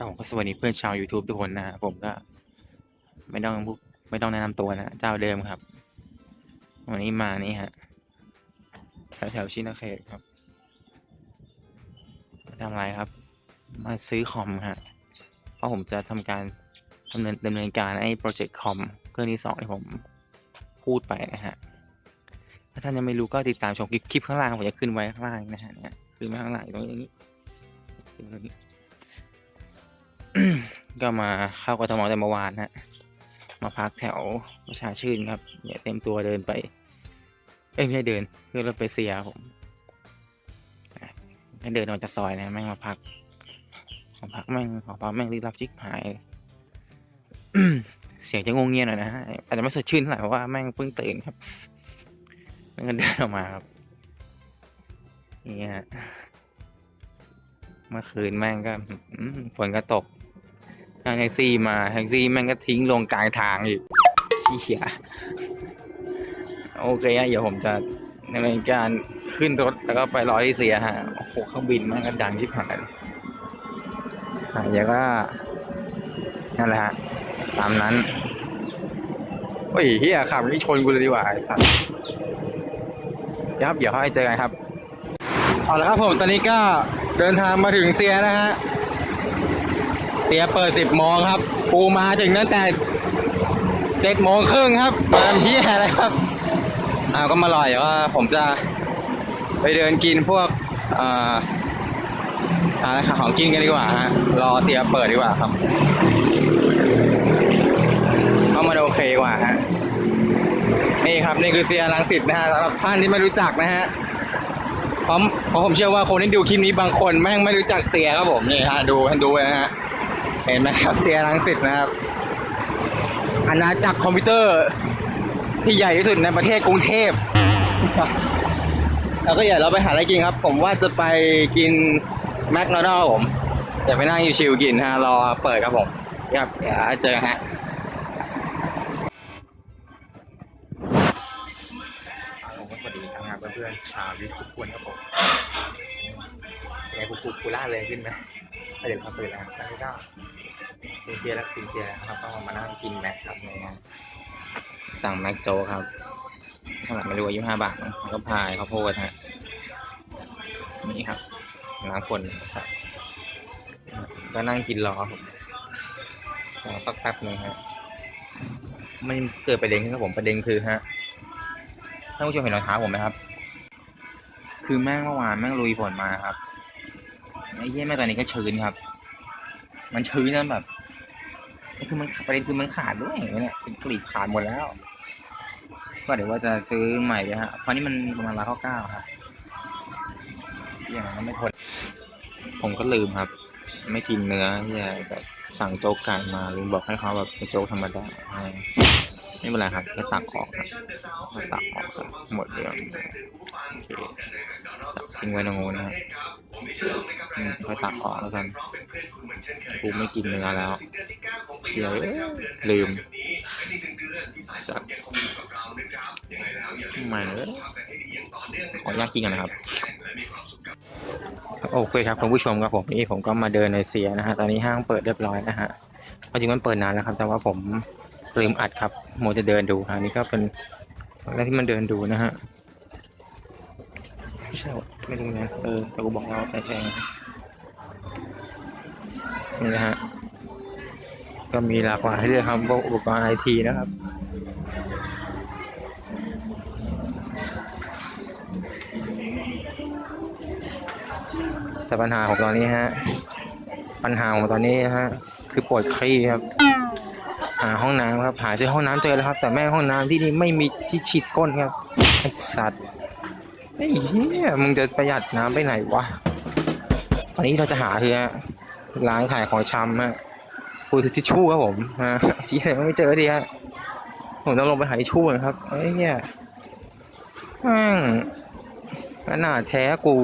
ก็ผมก็สวัสดีเพื่อนชาว YouTube ทุกคนนะผมก็ ไม่ต้องพูดไม่ต้องแนะนำตัวนะเจ้าเดิมครับ วันนี้มานี่ฮะแถวแถวชินาเขตครับทำอะไรครับ มาซื้อคอมฮะเพราะผมจะทำการดำเนินดำเนินการไอ้โปรเจกต์คอมเครื่องที่สองที่ผมพูดไปนะฮะถ้าท่านยังไม่รู้ก็ติดตามชมคลิปข้างล่างผมจะขึ้นไว้ข้างล่างนะฮะเนี่ยขึ้นไว้ข้างล่างตรงนี้ขึ้นตรงนี้ ก็มาเข้ากทมแต่เมื่อวานฮะมาพักแถวประชาชื่นครับเนี่ยเต็มตัวเดินไป เอ้ยไม่ใช่เดินเพื่อรถไปเสียผมให้เดินออกจากซอยนะแม่งมาพักมาพักแม่งขอพักแม่งรีบรับจิกหาย เสียงจะงงเงียหน่อยนะฮะอาจจะไม่สดชื่นเท่าไหร่เพราะว่าแม่งเพิ่งตื่นครับแม่งก็เดินออกมาครับนี่ฮะเมื่อคืนแม่งก็ฝนก็ตก นั่งแท็กซี่มาแท็กซี่แม่งก็ทิ้งลงกลางทางอีกขี้เขียโอเคฮะเดี๋ยวผมจะดำเนินการขึ้นรถแล้วก็ไปรอที่เสียฮะโอ้โหเครื่องบินแม่งก็ดังที่ผ่านอะเดี๋ยวก็นั่นแหละฮะตามนั้นโอ้ยเฮียขับนี่ชนกูเลยดีกว่าไอ้สัสเดี๋ยวครับเดี๋ยวให้เจอกันครับเอาละครับผมตอนนี้ก็เดินทางมาถึงเสียนะฮะ เสียเปิดสิบโมงครับ ปูมาถึงตั้งแต่เจ็ดโมงครึ่งครับ มาเพี้ยอะไรครับอ่าวก็มาลอยว่าผมจะไปเดินกินพวกอ่าอะไรของกินกันดีกว่าฮะรอเสียเปิดดีกว่าครับเข้ามาโอเคกว่าฮะนี่ครับนี่คือเสียรังสิตนะฮะสำหรับท่านที่ไม่รู้จักนะฮะเพราะผมเชื่อว่าคนที่ดูคลิปนี้บางคนแม่งไม่รู้จักเสียครับผมนี่ฮะดูให้ดูนะฮะ เห็นไหมครับเสียรังสิตนะครับอาณาจักรคอมพิวเตอร์ ที่ใหญ่ที่สุดในประเทศกรุงเทพแล้วก็อย่าเราไปหาอะไรกินครับ ผมว่าจะไปกินแมคโดนัลด์ผมเดี๋ยวไปนั่งชิวๆกินฮะรอเปิดครับผมครับเดี๋ยวเจอกันฮะผมก็สวัสดีครับเพื่อนๆชาวยูทูบทุกคนครับผมไงกูกูกูล่าเลยขึ้นไหม ก็เดี๋ยวเขาตื่นแล้วตอนนี้ก็กินเบียร์แล้วกินเบียแล้วครับก็มานั่งกินแม็กครับในงานสั่งแม็กโจครับเท่าไหร่ไม่รู้อายุห้าบาทแล้วก็พายข้าวโพดฮะนี่ครับน้ำคนสัตว์ก็นั่งกินรอครับรอสักแป๊บหนึ่งฮะมันเกิดประเด็นขึ้นครับผมประเด็นคือฮะท่านผู้ชมเห็นรองเท้าผมไหมครับ คือแม่งเมื่อวานแม่งลุยฝนมาครับ ไอ้เหี้ยแม่ตอนนี้ก็ชื้นครับ มันชื้นนะแบบคือมันประเด็นคือมันขาดด้วยเนี่ยเป็นกลีบขาดหมดแล้ว ก็เดี๋ยวว่าจะซื้อใหม่เลยฮะเพราะนี่มันประมาณร้อยเก้าครับอย่างนั้นไม่ทนผมก็ลืมครับ ไม่กินเนื้อที่แบบสั่งโจ๊กไก่มาลืมบอกให้เขาแบบเป็นโจ๊กธรรมดาไม่เป็นไรครับแค่ตักออกครับตักออกครับหมดเรื่องโอเคตักทิ้งไว้ตรงโน้นนะครับ ค่อยตักออกแล้วกันกูไม่กินเนื้อแล้ว เสียเอ้ยลืมสัตว์ทำไมเนอะขออนุญาตกินกันนะครับโอเคครับคุณผู้ชมครับผมนี่ผมก็มาเดินในเสียนะฮะตอนนี้ห้างเปิดเรียบร้อยนะฮะความจริงมันเปิดนานแล้วครับ แต่ว่าผมลืมอัดครับโมจะเดินดูอันนี้ก็เป็นครั้งแรกที่มันเดินดูนะฮะไม่ใช่วะไม่รู้นะเออแต่กูบอกเราแต่แพง นี่นะฮะ ก็มีหลากหลายให้เลือกครับพวกอุปกรณ์ไอทีนะครับแต่ปัญหาของตอนนี้ฮะ ปัญหาของตอนนี้ฮะ คือปวดคลี่ครับ หาห้องน้ำครับ หาเจอห้องน้ำเจอแล้วครับ แต่แม่ห้องน้ำที่นี่ไม่มีที่ฉีดก้นครับไอสัตว์ไอ้เหี้ยมึงจะประหยัดน้ำไปไหนวะ ตอนนี้เราจะหาคือฮะ ร้านขายของชำฮะคุยถึงทิชชู่ครับผมฮะที่ไหนก็ไม่เจอดีฮะผมต้องลงไปหาทิชชู่นะครับไอ้เหี้ยแม่งขนาดแท้กู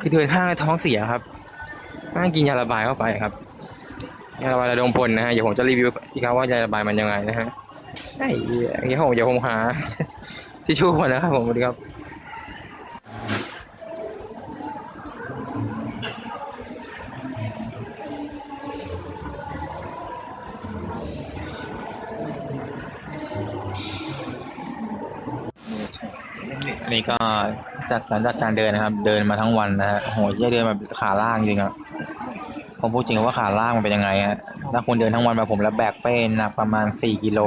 คือเดินห้างแล้วท้องเสียครับแม่งกินยาระบายเข้าไปครับยาระบายระดมพลนะฮะเดี๋ยวผมจะรีวิวอีกครับว่ายาระบายมันยังไงนะฮะไอ้เหี้ยเดี๋ยวผมเดี๋ยวผมหาทิชชู่ก่อนนะครับผมสวัสดีครับ นี่ก็จากหลังจากการเดินนะครับ เดินมาทั้งวันนะฮะโหเหี้ยเดินแบบขาล่างจริงอะผมพูดจริงว่าขาล่างมันเป็นยังไงฮะถ้าคุณเดินทั้งวันแบบผมแล้วแบกเป้หนักประมาณสี่กิโล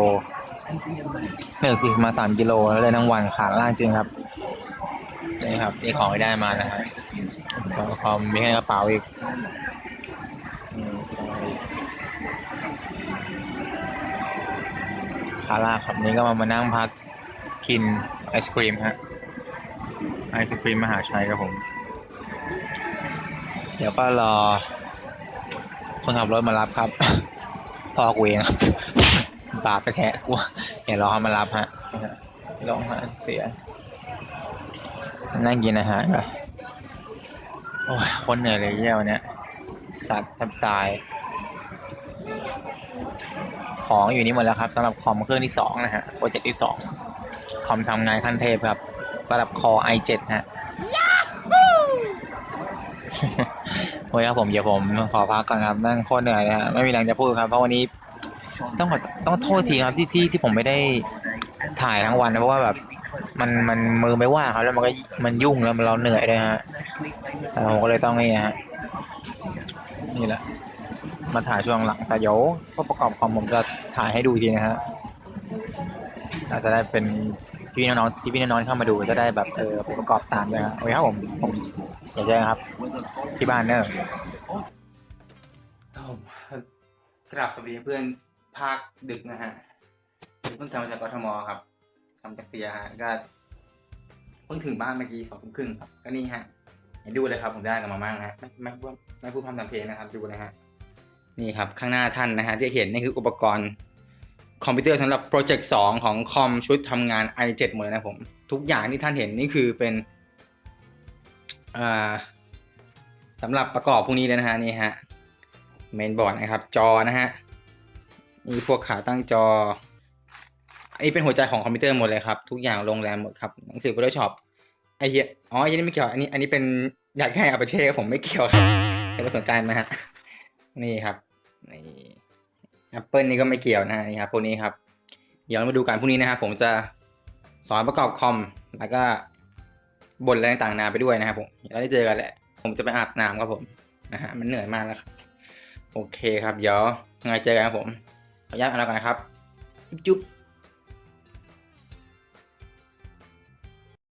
หนึ่งสี่มาสามกิโลแล้วเดินทั้งวันขาล่างจริงครับนี่ครับนี่ของที่ได้มานะฮะคอมมีให้กระเป๋าอีกขาล่างครับนี่ก็มามานั่งพักกินไอศครีมฮะ ไอศครีมมหาชัยครับผม เดี๋ยวก็รอ คนขับรถมารับครับพ่อกูเองครับบาปไปแท้กูเดี๋ยวรอเขามารับฮะลงฮะเสีย นั่งกินอาหารไปโอ้ยคนเหนื่อยเลยเยี่ยวันเนี้ยสัตว์แทบตาย ของอยู่นี่หมดแล้วครับสำหรับคอมเครื่องที่สองนะฮะโปรเจกต์ที่สองคอมทำงานขั้นเทพครับ ระดับคอ i7 ฮะโอ้ยครับผมเดี๋ยวผมขอพักก่อนครับนั่งโคตรเหนื่อยเลยฮะไม่มีแรงจะพูดครับ เพราะวันนี้ต้องขอต้องโทษทีครับที่ที่ที่ผมไม่ได้ถ่ายทั้งวันนะเพราะว่าแบบมันมันมือไม่ว่างครับแล้วมันก็มันยุ่งแล้วมันเราเหนื่อยด้วยฮะแต่ผมก็เลยต้องนี่ฮะนี่แหละ มาถ่ายช่วงหลังแต่เดี๋ยวก็ประกอบคอมผมจะถ่ายให้ดูอีกทีนะฮะอาจจะได้เป็น พี่น้องๆที่พี่น้องๆเข้ามาดูจะได้แบบเออประกอบตามเลยครับโอเคครับผมผมอย่าแจ้งครับ ที่บ้านเนอะกราบสวัสดีเพื่อนภาคดึกนะฮะเพิ่งกลับมาจากกทมครับกลับจากเซียฮะก็เพิ่งถึงบ้านเมื่อกี้สองทุ่มครึ่งครับก็นี่ฮะเห็นดูเลยครับผมได้กันมาบ้างฮะไม่ไม่พูดไม่พูดพร่ำทำเพลงนะครับ ดูนะฮะนี่ครับ ข้างหน้าท่านนะฮะที่เห็นนี่คืออุปกรณ์ คอมพิวเตอร์สำหรับโปรเจกต์สองของคอมชุดทำงาน i7 หมดเลยนะผม ทุกอย่างที่ท่านเห็นนี่คือเป็นสำหรับประกอบพวกนี้เลยนะฮะนี่ฮะเมนบอร์ดนะครับ จอนะฮะมีพวกขาตั้งจอ อันนี้เป็นหัวใจของคอมพิวเตอร์หมดเลยครับ ทุกอย่างลงแรมหมดครับหนังสือ Photoshop ไอ้เหี้ยอ๋ออันนี้ไม่เกี่ยวอันนี้อันนี้เป็นอยากให้อาปเช่ผมไม่เกี่ยวครับไม่าสนใจไหมฮะนี่ครับนี่ Apple นี่ก็ไม่เกี่ยวนะนี่ครับพวกนี้ครับ เดี๋ยวมาดูกันพวกนี้นะครับผมจะสอนประกอบคอมแล้วก็บนอะไรต่างๆนาไปด้วยนะครับผมเราได้เจอกันแหละ ผมจะไปอาบน้ำครับผมนะฮะมันเหนื่อยมากแล้วครับโอเคครับ เดี๋ยวยังไงเจอกันครับผมขออนุญาตอ่านแล้วกันนะครับ จุ๊บ